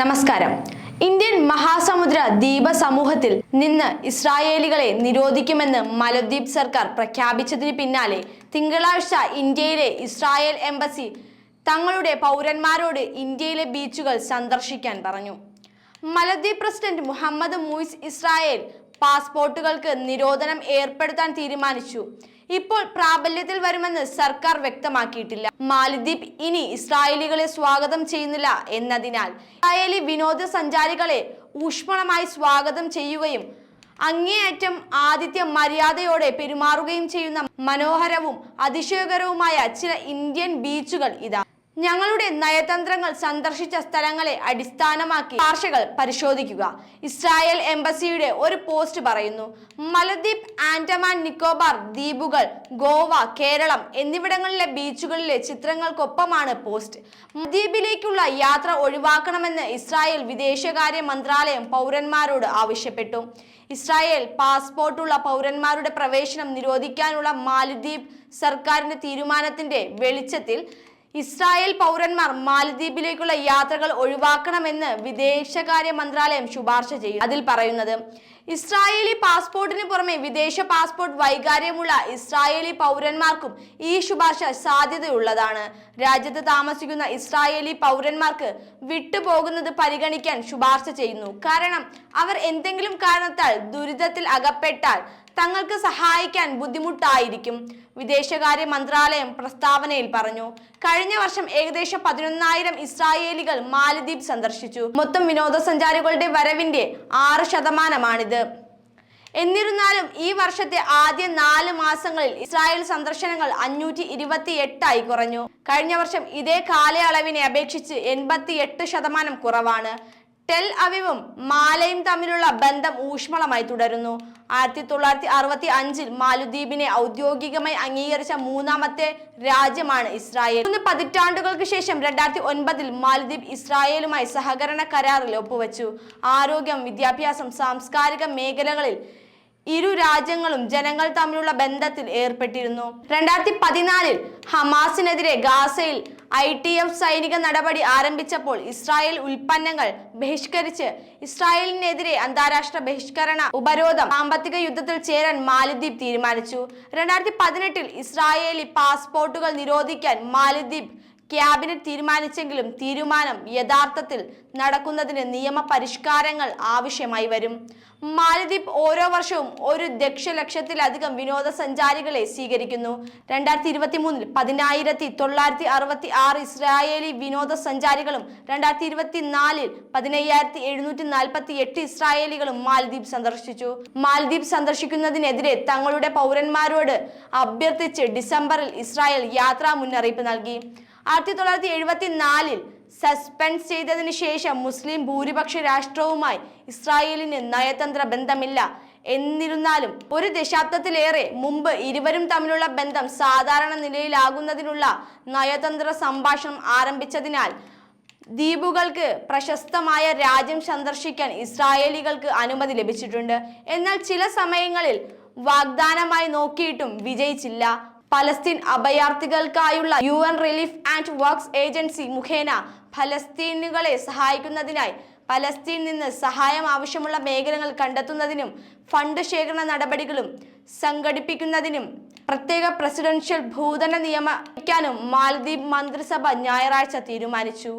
നമസ്കാരം. ഇന്ത്യൻ മഹാസമുദ്ര ദ്വീപ സമൂഹത്തിൽ നിന്ന് ഇസ്രായേലികളെ നിരോധിക്കുമെന്ന് മലദ്വീപ് സർക്കാർ പ്രഖ്യാപിച്ചതിന് പിന്നാലെ തിങ്കളാഴ്ച ഇന്ത്യയിലെ ഇസ്രായേൽ എംബസി തങ്ങളുടെ പൗരന്മാരോട് ഇന്ത്യയിലെ ബീച്ചുകൾ സന്ദർശിക്കാൻ പറഞ്ഞു. മലദ്വീപ് പ്രസിഡന്റ് മുഹമ്മദ് മൂയിസ് ഇസ്രായേൽ പാസ്പോർട്ടുകൾക്ക് നിരോധനം ഏർപ്പെടുത്താൻ തീരുമാനിച്ചു. ഇപ്പോൾ പ്രാബല്യത്തിൽ വരുമെന്ന് സർക്കാർ വ്യക്തമാക്കിയിട്ടില്ല. മാലിദ്വീപ് ഇനി ഇസ്രായേലികളെ സ്വാഗതം ചെയ്യുന്നില്ല എന്നതിനാൽ ഇസ്രായേലി വിനോദസഞ്ചാരികളെ ഊഷ്മളമായി സ്വാഗതം ചെയ്യുകയും അങ്ങേയറ്റം ആതിഥ്യ മര്യാദയോടെ പെരുമാറുകയും ചെയ്യുന്ന മനോഹരവും അതിശയകരവുമായ ചില ഇന്ത്യൻ ബീച്ചുകൾ ഇതാ. ഞങ്ങളുടെ നയതന്ത്രങ്ങൾ സന്ദർശിച്ച സ്ഥലങ്ങളെ അടിസ്ഥാനമാക്കി ഭാഷകൾ പരിശോധിക്കുക. ഇസ്രായേൽ എംബസിയുടെ ഒരു പോസ്റ്റ് പറയുന്നു മലദ്വീപ് ആൻഡമാൻ നിക്കോബാർ ദ്വീപുകൾ ഗോവ കേരളം എന്നിവിടങ്ങളിലെ ബീച്ചുകളിലെ ചിത്രങ്ങൾക്കൊപ്പമാണ് പോസ്റ്റ്. ദ്വീപിലേക്കുള്ള യാത്ര ഒഴിവാക്കണമെന്ന് ഇസ്രായേൽ വിദേശകാര്യ മന്ത്രാലയം പൗരന്മാരോട് ആവശ്യപ്പെട്ടു. ഇസ്രായേൽ പാസ്പോർട്ടുള്ള പൗരന്മാരുടെ പ്രവേശനം നിരോധിക്കാനുള്ള മാലദ്വീപ് സർക്കാരിന്റെ തീരുമാനത്തിന്റെ വെളിച്ചത്തിൽ ഇസ്രായേൽ പൗരന്മാർ മാലദ്വീപിലേക്കുള്ള യാത്രകൾ ഒഴിവാക്കണമെന്ന് വിദേശകാര്യ മന്ത്രാലയം ശുപാർശ ചെയ്യും അതിൽ പറയുന്നത് ഇസ്രായേലി പാസ്പോർട്ടിന് പുറമെ വിദേശ പാസ്പോർട്ട് വൈകാര്യമുള്ള ഇസ്രായേലി പൗരന്മാർക്കും ഈ ശുപാർശ സാധ്യതയുള്ളതാണ്. രാജ്യത്ത് താമസിക്കുന്ന ഇസ്രായേലി പൗരന്മാർക്ക് വിട്ടുപോകുന്നത് പരിഗണിക്കാൻ ശുപാർശ ചെയ്യുന്നു. കാരണം അവർ എന്തെങ്കിലും കാരണത്താൽ ദുരിതത്തിൽ അകപ്പെട്ടാൽ തങ്ങൾക്ക് സഹായിക്കാൻ ബുദ്ധിമുട്ടായിരിക്കും വിദേശകാര്യ മന്ത്രാലയം പ്രസ്താവനയിൽ പറഞ്ഞു. കഴിഞ്ഞ വർഷം ഏകദേശം പതിനൊന്നായിരം ഇസ്രായേലികൾ മാലദ്വീപ് സന്ദർശിച്ചു. മൊത്തം വിനോദസഞ്ചാരികളുടെ വരവിന്റെ ആറ് ശതമാനമാണിത്. എന്നിരുന്നാലും ഈ വർഷത്തെ ആദ്യ നാല് മാസങ്ങളിൽ ഇസ്രായേൽ സന്ദർശനങ്ങൾ അഞ്ഞൂറ്റി ഇരുപത്തി എട്ടായി കുറഞ്ഞു. കഴിഞ്ഞ വർഷം ഇതേ കാലയളവിനെ അപേക്ഷിച്ച് എൺപത്തി എട്ട് ശതമാനം കുറവാണ്. ടെൽ അവിവും മാലയും തമ്മിലുള്ള ബന്ധം ഊഷ്മളമായി തുടരുന്നു. ആയിരത്തി തൊള്ളായിരത്തി അറുപത്തി അഞ്ചിൽ മാലുദ്വീപിനെ ഔദ്യോഗികമായി അംഗീകരിച്ച മൂന്നാമത്തെ രാജ്യമാണ് ഇസ്രായേൽ. മൂന്ന് പതിറ്റാണ്ടുകൾക്ക് ശേഷം രണ്ടായിരത്തി ഒൻപതിൽ മാലദ്വീപ് ഇസ്രായേലുമായി സഹകരണ കരാറിൽ ഒപ്പുവച്ചു. ആരോഗ്യം വിദ്യാഭ്യാസം സാംസ്കാരിക മേഖലകളിൽ ഇരു രാജ്യങ്ങളും ജനങ്ങൾ തമ്മിലുള്ള ബന്ധത്തിൽ ഏർപ്പെട്ടിരുന്നു. രണ്ടായിരത്തി പതിനാലിൽ ഹമാസിനെതിരെ ഗാസയിൽ ഐ ടി എഫ് സൈനിക നടപടി ആരംഭിച്ചപ്പോൾ ഇസ്രായേൽ ഉൽപ്പന്നങ്ങൾ ബഹിഷ്കരിച്ച് ഇസ്രായേലിനെതിരെ അന്താരാഷ്ട്ര ബഹിഷ്കരണ ഉപരോധം സാമ്പത്തിക യുദ്ധത്തിൽ ചേരാൻ മാലിദ്വീപ് തീരുമാനിച്ചു. രണ്ടായിരത്തി പതിനെട്ടിൽ ഇസ്രായേലി പാസ്പോർട്ടുകൾ നിരോധിക്കാൻ മാലദ്വീപ് ക്യാബിനറ്റ് തീരുമാനിച്ചെങ്കിലും തീരുമാനം യഥാർത്ഥത്തിൽ നടക്കുന്നതിന് നിയമ പരിഷ്കാരങ്ങൾ ആവശ്യമായി വരും. മാലദ്വീപ് ഓരോ വർഷവും ഒരു ദക്ഷലക്ഷത്തിലധികം വിനോദസഞ്ചാരികളെ സ്വീകരിക്കുന്നു. രണ്ടായിരത്തി ഇരുപത്തി മൂന്നിൽ പതിനായിരത്തി തൊള്ളായിരത്തി അറുപത്തി ആറ് ഇസ്രായേലി വിനോദസഞ്ചാരികളും രണ്ടായിരത്തി ഇരുപത്തി നാലിൽ പതിനയ്യായിരത്തി എഴുന്നൂറ്റി നാൽപ്പത്തി എട്ട് ഇസ്രായേലികളും മാലദ്വീപ് സന്ദർശിച്ചു. മാലദ്വീപ് സന്ദർശിക്കുന്നതിനെതിരെ തങ്ങളുടെ പൗരന്മാരോട് അഭ്യർത്ഥിച്ച് ഡിസംബറിൽ ഇസ്രായേൽ യാത്രാ മുന്നറിയിപ്പ് നൽകി. ആയിരത്തി തൊള്ളായിരത്തി എഴുപത്തി നാലിൽ സസ്പെൻഡ് ചെയ്തതിനു ശേഷം മുസ്ലിം ഭൂരിപക്ഷ രാഷ്ട്രവുമായി ഇസ്രായേലിന് നയതന്ത്ര ബന്ധമില്ല. എന്നിരുന്നാലും ഒരു ദശാബ്ദത്തിലേറെ മുമ്പ് ഇരുവരും തമ്മിലുള്ള ബന്ധം സാധാരണ നിലയിലാകുന്നതിനുള്ള നയതന്ത്ര സംഭാഷണം ആരംഭിച്ചതിനാൽ ദ്വീപുകൾക്ക് പ്രശസ്തമായ രാജ്യം സന്ദർശിക്കാൻ ഇസ്രായേലികൾക്ക് അനുമതി ലഭിച്ചിട്ടുണ്ട്. എന്നാൽ ചില സമയങ്ങളിൽ വാഗ്ദാനമായി നോക്കിയിട്ടും വിജയിച്ചില്ല. Palestine അഭയാർത്ഥികൾക്കായുള്ള U N relief and works agency മുഖേന ഫലസ്തീനുകളെ സഹായിക്കുന്നതിനായി പലസ്തീൻ നിന്ന് സഹായം ആവശ്യമുള്ള മേഖലകൾ കണ്ടെത്തുന്നതിനും ഫണ്ട് ശേഖരണ നടപടികളും സംഘടിപ്പിക്കുന്നതിനും പ്രത്യേക പ്രസിഡൻഷ്യൽ ഭൂതന നിയമിക്കാനും മാലദ്വീപ് മന്ത്രിസഭ ഞായറാഴ്ച തീരുമാനിച്ചു.